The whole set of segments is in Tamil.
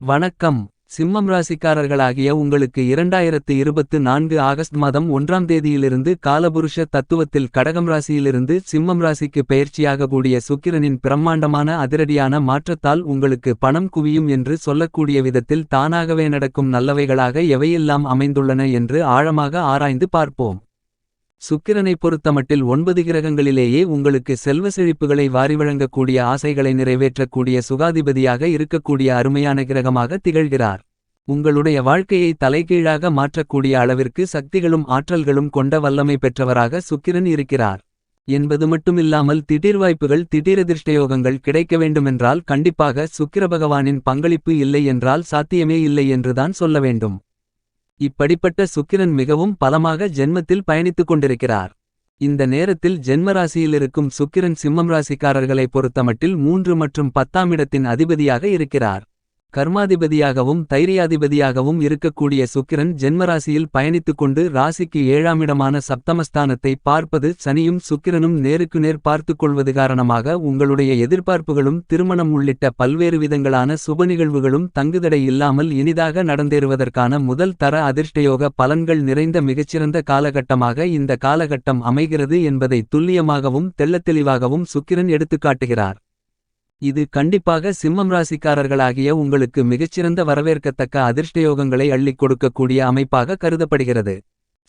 வணக்கம். சிம்மம் ராசிக்காரர்களாகிய உங்களுக்கு இரண்டாயிரத்து இருபத்து நான்கு ஆகஸ்ட் மாதம் ஒன்றாம் தேதியிலிருந்து காலபுருஷ தத்துவத்தில் கடகம் ராசியிலிருந்து சிம்மம் ராசிக்கு பெயர்ச்சியாகக்கூடிய சுக்கிரனின் பிரம்மாண்டமான அதிரடியான மாற்றத்தால் உங்களுக்கு பணம் குவியும் என்று சொல்லக்கூடிய விதத்தில் தானாகவே நடக்கும் நல்லவைகளாக எவையெல்லாம் அமைந்துள்ளன என்று ஆழமாக ஆராய்ந்து பார்ப்போம். சுக்கிரனைப் பொறுத்தமட்டில் ஒன்பது கிரகங்களிலேயே உங்களுக்கு செல்வ செழிப்புகளை வாரி வழங்கக்கூடிய ஆசைகளை நிறைவேற்றக்கூடிய சுகாதிபதியாக இருக்கக்கூடிய அருமையான கிரகமாக திகழ்கிறார். உங்களுடைய வாழ்க்கையை தலைகீழாக மாற்றக்கூடிய அளவிற்கு சக்திகளும் ஆற்றல்களும் கொண்ட வல்லமை பெற்றவராக சுக்கிரன் இருக்கிறார். என்பது மட்டுமில்லாமல் திடீர் வாய்ப்புகள் திடீரதிர்ஷ்டயோகங்கள் கிடைக்க வேண்டுமென்றால் கண்டிப்பாக சுக்கிர பகவானின் பங்களிப்பு இல்லை என்றால் சாத்தியமே இல்லை என்றுதான் சொல்ல வேண்டும். இப்படிப்பட்ட சுக்கிரன் மிகவும் பலமாக ஜென்மத்தில் பயணித்துக் கொண்டிருக்கிறார். இந்த நேரத்தில் ஜென்மராசியில் இருக்கும் சுக்கிரன் சிம்மம் ராசிக்காரர்களை பொறுத்தமட்டில் மூன்று மற்றும் பத்தாம் இடத்தின் அதிபதியாக இருக்கிறார். கர்மாதிபதியாகவும் தைரியாதிபதியாகவும் இருக்கக்கூடிய சுக்கிரன் ஜென்மராசியில் பயணித்துக் கொண்டு ராசிக்கு ஏழாமிடமான சப்தமஸ்தானத்தை பார்ப்பது சனியும் சுக்கிரனும் நேருக்கு நேர் பார்த்துக் கொள்வது காரணமாக உங்களுடைய எதிர்பார்ப்புகளும் திருமணம் உள்ளிட்ட பல்வேறு விதங்களான சுப நிகழ்வுகளும் தங்குதடை இல்லாமல் இனிதாக நடந்தேறுவதற்கான முதல் தர அதிர்ஷ்டயோக பலன்கள் நிறைந்த மிகச்சிறந்த காலகட்டமாக இந்த காலகட்டம் அமைகிறது என்பதை துல்லியமாகவும் தெள்ளத்தெளிவாகவும் சுக்கிரன் எடுத்துக்காட்டுகிறார். இது கண்டிப்பாக சிம்மம் ராசிக்காரர்களாகிய உங்களுக்கு மிகச்சிறந்த வரவேற்கத்தக்க அதிர்ஷ்டயோகங்களை அள்ளிக் கொடுக்கக்கூடிய அமைப்பாக கருதப்படுகிறது.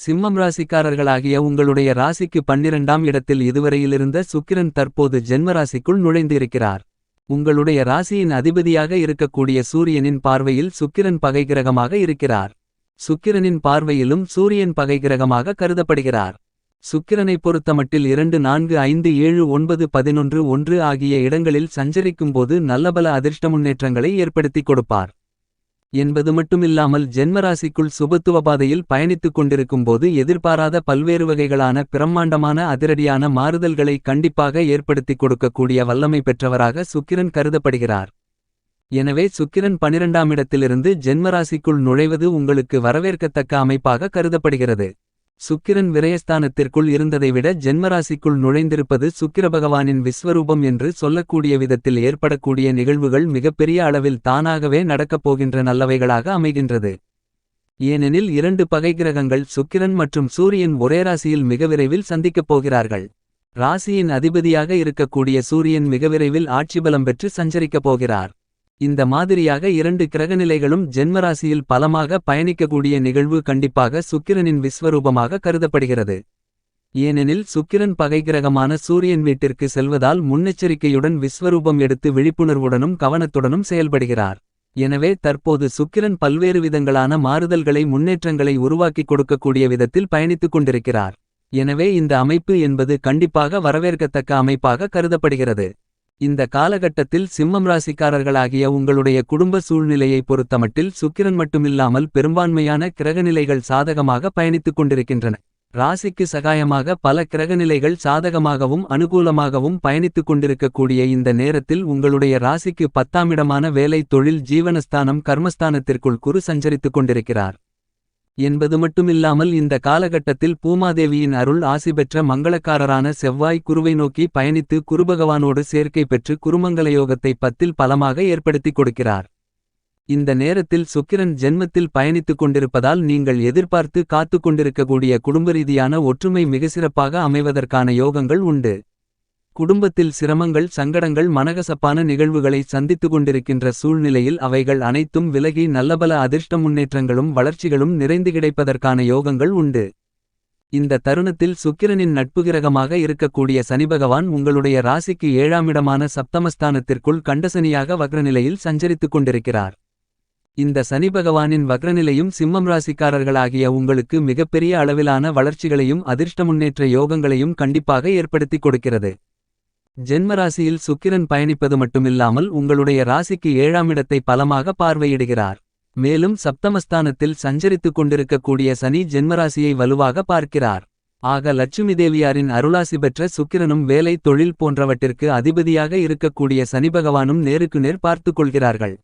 சிம்மம் ராசிக்காரர்களாகிய உங்களுடைய ராசிக்கு பன்னிரண்டாம் இடத்தில் இதுவரையிலிருந்த சுக்கிரன் தற்போது ஜென்மராசிக்குள் நுழைந்து இருக்கிறார் உங்களுடைய ராசியின் அதிபதியாக இருக்கக்கூடிய சூரியனின் பார்வையில் சுக்கிரன் பகைகிரகமாக இருக்கிறார். சுக்கிரனின் பார்வையிலும் சூரியன் பகைகிரகமாக கருதப்படுகிறார். சுக்கிரனை பொறுத்தமட்டில் இரண்டு நான்கு ஐந்து ஏழு ஒன்பது பதினொன்று ஒன்று ஆகிய இடங்களில் சஞ்சரிக்கும்போது நல்லபல அதிர்ஷ்ட முன்னேற்றங்களை ஏற்படுத்திக் கொடுப்பார். என்பது மட்டுமில்லாமல் ஜென்மராசிக்குள் சுபத்துவ பாதையில் பயணித்துக் கொண்டிருக்கும்போது எதிர்பாராத பல்வேறு வகைகளான பிரம்மாண்டமான அதிரடியான மாறுதல்களை கண்டிப்பாக ஏற்படுத்திக் கொடுக்கக்கூடிய வல்லமை பெற்றவராக சுக்கிரன் கருதப்படுகிறார். எனவே சுக்கிரன் பனிரெண்டாம் இடத்திலிருந்து ஜென்மராசிக்குள் நுழைவது உங்களுக்கு வரவேற்கத்தக்க அமைப்பாக கருதப்படுகிறது. சுக்கிரன் விரயஸ்தானத்திற்குள் இருந்ததை விட ஜென்மராசிக்குள் நுழைந்திருப்பது சுக்கிர பகவானின் விஸ்வரூபம் என்று சொல்லக்கூடிய விதத்தில் ஏற்படக்கூடிய நிகழ்வுகள் மிகப்பெரிய அளவில் தானாகவே நடக்கப் போகின்ற நல்லவைகளாக அமைகின்றது. ஏனெனில் இரண்டு பகை கிரகங்கள் சுக்கிரன் மற்றும் சூரியன் ஒரே ராசியில் மிக விரைவில் சந்திக்கப் போகிறார்கள். ராசியின் அதிபதியாக இருக்கக்கூடிய சூரியன் மிக விரைவில் ஆட்சிபலம் பெற்று சஞ்சரிக்கப் போகிறார். இந்த மாதிரியாக இரண்டு கிரகநிலைகளும் ஜென்மராசியில் பலமாக பயணிக்கக்கூடிய நிகழ்வு கண்டிப்பாக சுக்கிரனின் விஸ்வரூபமாக கருதப்படுகிறது. ஏனெனில் சுக்கிரன் பகை கிரகமான சூரியன் வீட்டிற்கு செல்வதால் முன்னெச்சரிக்கையுடன் விஸ்வரூபம் எடுத்து விழிப்புணர்வுடனும் கவனத்துடனும் செயல்படுகிறார். எனவே தற்போது சுக்கிரன் பல்வேறு விதங்களான மாறுதல்களை முன்னேற்றங்களை உருவாக்கிக் கொடுக்கக்கூடிய விதத்தில் பயணித்துக் கொண்டிருக்கிறார். எனவே இந்த அமைப்பு என்பது கண்டிப்பாக வரவேற்கத்தக்க அமைப்பாக கருதப்படுகிறது. இந்த காலகட்டத்தில் சிம்மம் ராசிக்காரர்களாகிய உங்களுடைய குடும்ப சூழ்நிலையை பொறுத்தமட்டில் சுக்கிரன் மட்டுமில்லாமல் பெரும்பான்மையான கிரகநிலைகள் சாதகமாக பயணித்துக் கொண்டிருக்கின்றன. ராசிக்கு சகாயமாக பல கிரகநிலைகள் சாதகமாகவும் அனுகூலமாகவும் பயணித்துக் கொண்டிருக்கக்கூடிய இந்த நேரத்தில் உங்களுடைய ராசிக்கு பத்தாமிடமான வேலை தொழில் ஜீவனஸ்தானம் கர்மஸ்தானத்திற்குள் குரு சஞ்சரித்துக் கொண்டிருக்கிறார். என்பது மட்டுமில்லாமல் இந்த காலகட்டத்தில் பூமாதேவியின் அருள் ஆசி பெற்ற மங்களக்காரரான செவ்வாய் குருவை நோக்கி பயணித்து குருபகவானோடு சேர்க்கை பெற்று குருமங்கலயோகத்தை பத்தில் பலமாக ஏற்படுத்திக் கொடுக்கிறார். இந்த நேரத்தில் சுக்கிரன் ஜென்மத்தில் பயணித்துக் கொண்டிருப்பதால் நீங்கள் எதிர்பார்த்து காத்துக் கொண்டிருக்கக்கூடிய குடும்பரீதியான ஒற்றுமை மிக சிறப்பாக அமைவதற்கான யோகங்கள் உண்டு. குடும்பத்தில் சிரமங்கள் சங்கடங்கள் மனகசப்பான நிகழ்வுகளை சந்தித்துக் கொண்டிருக்கின்ற சூழ்நிலையில் அவைகள் அனைத்தும் விலகி நல்லபல அதிர்ஷ்ட முன்னேற்றங்களும் வளர்ச்சிகளும் நிறைந்து கிடைப்பதற்கான யோகங்கள் உண்டு. இந்த தருணத்தில் சுக்கிரனின் நட்புகிரகமாக இருக்கக்கூடிய சனிபகவான் உங்களுடைய ராசிக்கு ஏழாமிடமான சப்தமஸ்தானத்திற்குள் கண்டசனியாக வக்ரநிலையில் சஞ்சரித்துக் கொண்டிருக்கிறார். இந்த சனி பகவானின் வக்ரநிலையும் சிம்மம் ராசிக்காரர்களாகிய உங்களுக்கு மிகப்பெரிய அளவிலான வளர்ச்சிகளையும் அதிர்ஷ்ட முன்னேற்ற யோகங்களையும் கண்டிப்பாக ஏற்படுத்திக் கொடுக்கிறது. ஜென்மராசியில் சுக்கிரன் பயணிப்பது மட்டுமில்லாமல் உங்களுடைய ராசிக்கு ஏழாமிடத்தை பலமாக பார்வையிடுகிறார். மேலும் சப்தமஸ்தானத்தில் சஞ்சரித்துக் கொண்டிருக்கக்கூடிய சனி ஜென்மராசியை வலுவாக பார்க்கிறார். ஆக லட்சுமி தேவியாரின் அருளாசி பெற்ற சுக்கிரனும் வேலை தொழில் போன்றவற்றிற்கு அதிபதியாக இருக்கக்கூடிய சனி பகவானும் நேருக்கு நேர் பார்த்து கொள்கிறார்கள்.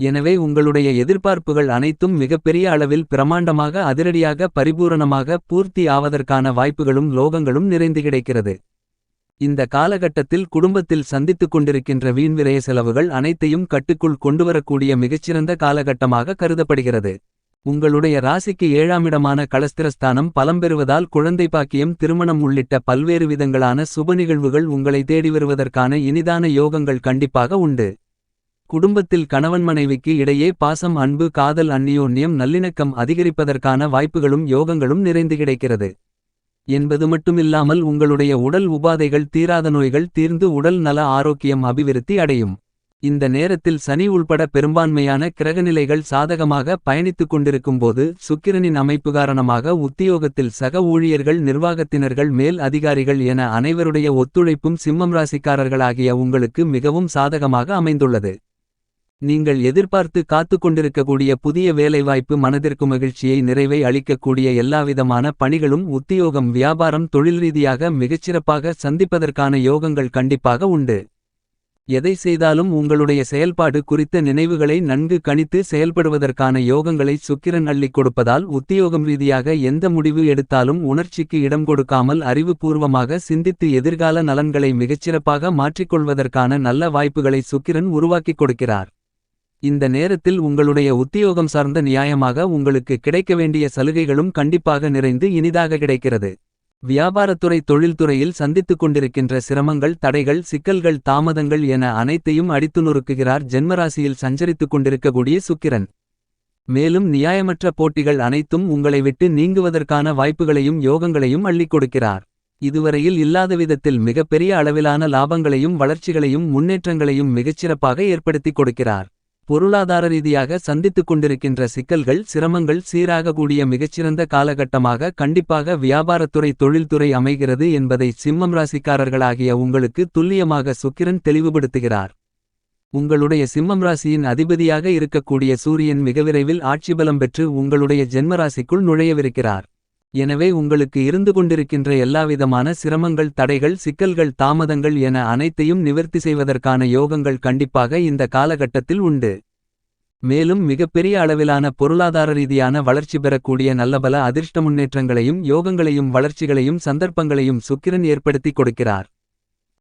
எனவே உங்களுடைய எதிர்பார்ப்புகள் அனைத்தும் மிகப்பெரிய அளவில் பிரமாண்டமாக அதிரடியாக பரிபூரணமாக பூர்த்தி ஆவதற்கான வாய்ப்புகளும் லோகங்களும் நிறைந்து கிடைக்கிறது. இந்த காலகட்டத்தில் குடும்பத்தில் சந்தித்துக் கொண்டிருக்கின்ற வீண்விரய செலவுகள் அனைத்தையும் கட்டுக்குள் கொண்டுவரக்கூடிய மிகச்சிறந்த காலகட்டமாக கருதப்படுகிறது. உங்களுடைய ராசிக்கு ஏழாமிடமான களஸ்திரஸ்தானம் பலம் பெறுவதால் குழந்தை பாக்கியம் திருமணம் உள்ளிட்ட பல்வேறு விதங்களான சுப நிகழ்வுகள் உங்களை தேடி வருவதற்கான இனிதான யோகங்கள் கண்டிப்பாக உண்டு. குடும்பத்தில் கணவன் மனைவிக்கு இடையே பாசம் அன்பு காதல் அந்நியோன்யம் நல்லிணக்கம் அதிகரிப்பதற்கான வாய்ப்புகளும் யோகங்களும் நிறைந்து கிடைக்கிறது. என்பது மட்டுமில்லாமல் உங்களுடைய உடல் உபாதைகள் தீராத நோய்கள் தீர்ந்து உடல் நல ஆரோக்கியம் அபிவிருத்தி அடையும். இந்த நேரத்தில் சனி உள்பட பெரும்பான்மையான கிரகநிலைகள் சாதகமாக பயணித்துக் கொண்டிருக்கும்போது சுக்கிரனின் அமைப்பு காரணமாக உத்தியோகத்தில் சக ஊழியர்கள் நிர்வாகத்தினர்கள் மேல் அதிகாரிகள் என அனைவருடைய ஒத்துழைப்பும் சிம்மம் ராசிக்காரர்களாகிய உங்களுக்கு மிகவும் சாதகமாக அமைந்துள்ளது. நீங்கள் எதிர்பார்த்து காத்துக் கொண்டிருக்கக்கூடிய புதிய வேலைவாய்ப்பு மனதிற்கு மகிழ்ச்சியை நிறைவை அளிக்கக்கூடிய எல்லாவிதமான பணிகளும் உத்தியோகம் வியாபாரம் தொழில் ரீதியாக மிகச்சிறப்பாக சந்திப்பதற்கான யோகங்கள் கண்டிப்பாக உண்டு. எதை செய்தாலும் உங்களுடைய செயல்பாடு குறித்த நினைவுகளை நன்கு கணித்து செயல்படுவதற்கான யோகங்களை சுக்கிரன் அள்ளிக் கொடுப்பதால் உத்தியோகம் ரீதியாக எந்த முடிவு எடுத்தாலும் உணர்ச்சிக்கு இடம் கொடுக்காமல் அறிவுபூர்வமாக சிந்தித்து எதிர்கால நலன்களை மிகச்சிறப்பாக மாற்றிக்கொள்வதற்கான நல்ல வாய்ப்புகளை சுக்கிரன் உருவாக்கிக் கொடுக்கிறார். இந்த நேரத்தில் உங்களுடைய உத்தியோகம் சார்ந்த நியாயமாக உங்களுக்கு கிடைக்க வேண்டிய சலுகைகளும் கண்டிப்பாக நிறைந்து இனிதாக கிடைக்கிறது. வியாபாரத்துறை தொழில்துறையில் சந்தித்துக் கொண்டிருக்கின்ற சிரமங்கள் தடைகள் சிக்கல்கள் தாமதங்கள் என அனைத்தையும் அடித்து நொறுக்குகிறார் ஜென்மராசியில் சஞ்சரித்துக் கொண்டிருக்கக்கூடிய சுக்கிரன். மேலும் நியாயமற்ற போட்டிகள் அனைத்தும் உங்களை விட்டு நீங்குவதற்கான வாய்ப்புகளையும் யோகங்களையும் அள்ளிக் கொடுக்கிறார். இதுவரையில் இல்லாத விதத்தில் மிகப்பெரிய அளவிலான லாபங்களையும் வளர்ச்சிகளையும் முன்னேற்றங்களையும் மிகச்சிறப்பாக ஏற்படுத்திக் கொடுக்கிறார். பொருளாதார ரீதியாக சந்தித்துக் கொண்டிருக்கின்ற சிக்கல்கள் சிரமங்கள் சீராக கூடிய மிகச்சிறந்த காலகட்டமாக கண்டிப்பாக வியாபாரத்துறை தொழில்துறை அமைகிறது என்பதை சிம்மம் ராசிக்காரர்களாகிய உங்களுக்கு துல்லியமாக சுக்கிரன் தெளிவுபடுத்துகிறார். உங்களுடைய சிம்மம் ராசியின் அதிபதியாக இருக்கக்கூடிய சூரியன் மிக விரைவில் ஆட்சிபலம் பெற்று உங்களுடைய ஜென்மராசிக்குள் நுழையவிருக்கிறார். எனவே உங்களுக்கு இருந்து கொண்டிருக்கின்ற எல்லாவிதமான சிரமங்கள் தடைகள் சிக்கல்கள் தாமதங்கள் என அனைத்தையும் நிவர்த்தி செய்வதற்கான யோகங்கள் கண்டிப்பாக இந்த காலகட்டத்தில் உண்டு. மேலும் மிகப்பெரிய அளவிலான பொருளாதார ரீதியான வளர்ச்சி பெறக்கூடிய நல்லபல அதிர்ஷ்ட முன்னேற்றங்களையும் யோகங்களையும் வளர்ச்சிகளையும் சந்தர்ப்பங்களையும் சுக்கிரன் ஏற்படுத்திக் கொடுக்கிறார்.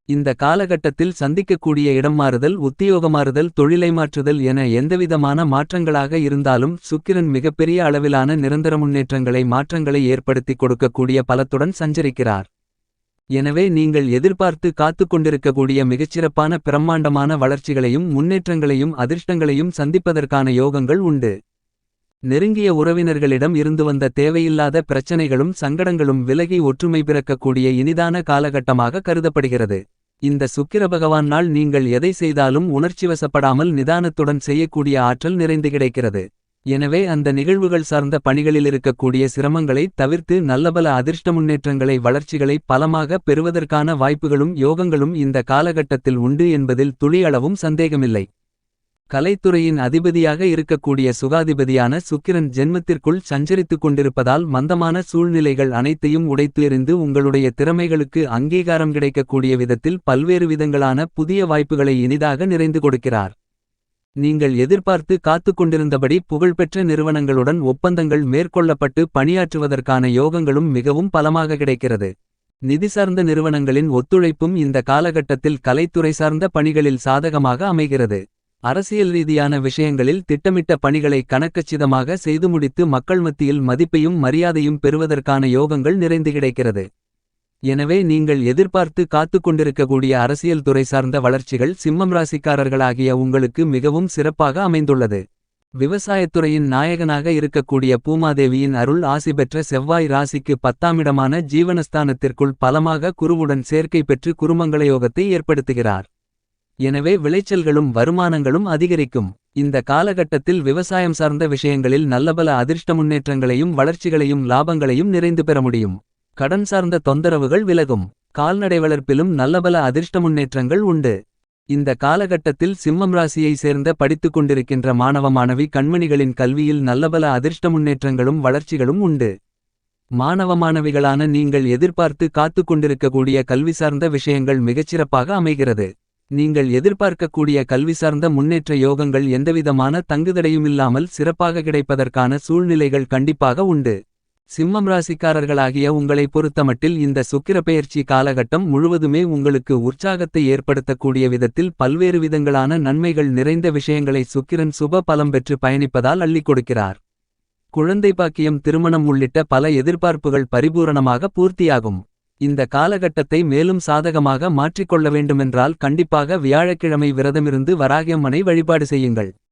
இந்த காலகட்டத்தில் சந்திக்கக்கூடிய இடம் மாறுதல் உத்தியோகமாறுதல் தொழிலை மாற்றுதல் என எந்தவிதமான மாற்றங்களாக இருந்தாலும் சுக்கிரன் மிகப்பெரிய அளவிலான நிரந்தர முன்னேற்றங்களை மாற்றங்களை ஏற்படுத்திக் கொடுக்கக்கூடிய பலத்துடன் சஞ்சரிக்கிறார். எனவே நீங்கள் எதிர்பார்த்து காத்துக் கொண்டிருக்கக்கூடிய மிகச்சிறப்பான பிரம்மாண்டமான வளர்ச்சிகளையும் முன்னேற்றங்களையும் அதிர்ஷ்டங்களையும் சந்திப்பதற்கான யோகங்கள் உண்டு. நெருங்கிய உறவினர்களிடம் இருந்து வந்த தேவையில்லாத பிரச்சனைகளும் சங்கடங்களும் விலகி ஒற்றுமை பிறக்கக்கூடிய இனிதான காலகட்டமாக கருதப்படுகிறது. இந்த சுக்கிர பகவான் நாள் நீங்கள் எதை செய்தாலும் உணர்ச்சிவசப்படாமல் நிதானத்துடன் செய்யக்கூடிய ஆற்றல் நிறைந்து கிடைக்கிறது. எனவே அந்த நிகழ்வுகள் சார்ந்த பணிகளில் இருக்கக்கூடிய சிரமங்களை தவிர்த்து நல்லபல அதிர்ஷ்ட முன்னேற்றங்களை வளர்ச்சிகளை பலமாக பெறுவதற்கான வாய்ப்புகளும் யோகங்களும் இந்த காலகட்டத்தில் உண்டு என்பதில் துளியளவும் சந்தேகமில்லை. கலைத்துறையின் அதிபதியாக இருக்கக்கூடிய சுகாதிபதியான சுக்கிரன் ஜென்மத்திற்குள் சஞ்சரித்துக் கொண்டிருப்பதால் மந்தமான சூழ்நிலைகள் அனைத்தையும் உடைத்து எறிந்து உங்களுடைய திறமைகளுக்கு அங்கீகாரம் கிடைக்கக்கூடிய விதத்தில் பல்வேறு விதங்களான புதிய வாய்ப்புகளை இனிதாக நிறைந்து கொடுக்கிறார். நீங்கள் எதிர்பார்த்து காத்துக் கொண்டிருந்தபடி புகழ்பெற்ற நிறுவனங்களுடன் ஒப்பந்தங்கள் மேற்கொள்ளப்பட்டு பணியாற்றுவதற்கான யோகங்களும் மிகவும் பலமாக கிடைக்கிறது. நிதி சார்ந்த நிறுவனங்களின் ஒத்துழைப்பும் இந்த காலகட்டத்தில் கலைத்துறை சார்ந்த பணிகளில் சாதகமாக அமைகிறது. அரசியல் ரீதியான விஷயங்களில் திட்டமிட்ட பணிகளை கணக்கச்சிதமாக செய்து முடித்து மக்கள் மத்தியில் மதிப்பையும் மரியாதையும் பெறுவதற்கான யோகங்கள் நிறைந்து கிடைக்கிறது. எனவே நீங்கள் எதிர்பார்த்து காத்துக் கொண்டிருக்கக்கூடிய அரசியல் துறை சார்ந்த வளர்ச்சிகள் சிம்மம் ராசிக்காரர்களாகிய உங்களுக்கு மிகவும் சிறப்பாக அமைந்துள்ளது. விவசாயத்துறையின் நாயகனாக இருக்கக்கூடிய பூமாதேவியின் அருள் ஆசி பெற்ற செவ்வாய் ராசிக்கு பத்தாமிடமான ஜீவனஸ்தானத்திற்குள் பலமாக குருவுடன் சேர்க்கை பெற்று குருமங்களயோகத்தை ஏற்படுத்துகிறார். எனவே விளைச்சல்களும் வருமானங்களும் அதிகரிக்கும். இந்த காலகட்டத்தில் விவசாயம் சார்ந்த விஷயங்களில் நல்லபல அதிர்ஷ்ட முன்னேற்றங்களையும் வளர்ச்சிகளையும் லாபங்களையும் நிறைந்து பெற முடியும். கடன் சார்ந்த தொந்தரவுகள் விலகும். கால்நடை வளர்ப்பிலும் நல்லபல அதிர்ஷ்ட முன்னேற்றங்கள் உண்டு. இந்த காலகட்டத்தில் சிம்மம் ராசியை சேர்ந்த படித்துக் கொண்டிருக்கின்ற மாணவ மாணவி கண்மணிகளின் கல்வியில் நல்லபல அதிர்ஷ்ட முன்னேற்றங்களும் வளர்ச்சிகளும் உண்டு. மாணவ மாணவிகளான நீங்கள் எதிர்பார்த்து காத்துக் கொண்டிருக்கக்கூடிய கல்வி சார்ந்த விஷயங்கள் மிகச்சிறப்பாக அமைகிறது. நீங்கள் எதிர்பார்க்கக்கூடிய கல்வி சார்ந்த முன்னேற்ற யோகங்கள் எந்தவிதமான தங்குதடையுமில்லாமல் சிறப்பாக கிடைப்பதற்கான சூழ்நிலைகள் கண்டிப்பாக உண்டு. சிம்மம் ராசிக்காரர்களாகிய உங்களை பொறுத்தமட்டில் இந்த சுக்கிரப்பெயர்ச்சி காலகட்டம் முழுவதுமே உங்களுக்கு உற்சாகத்தை ஏற்படுத்தக்கூடிய விதத்தில் பல்வேறு விதங்களான நன்மைகள் நிறைந்த விஷயங்களை சுக்கிரன் சுப பலம் பெற்று பயணிப்பதால் அள்ளிக் கொடுக்கிறார் குழந்தை பாக்கியம் திருமணம் உள்ளிட்ட பல எதிர்பார்ப்புகள் பரிபூரணமாக பூர்த்தியாகும் இந்த காலகட்டத்தை மேலும் சாதகமாக மாற்றிக்கொள்ள வேண்டுமென்றால் கண்டிப்பாக வியாழக்கிழமை விரதமிருந்து வராகியம்மனை வழிபாடு செய்யுங்கள்.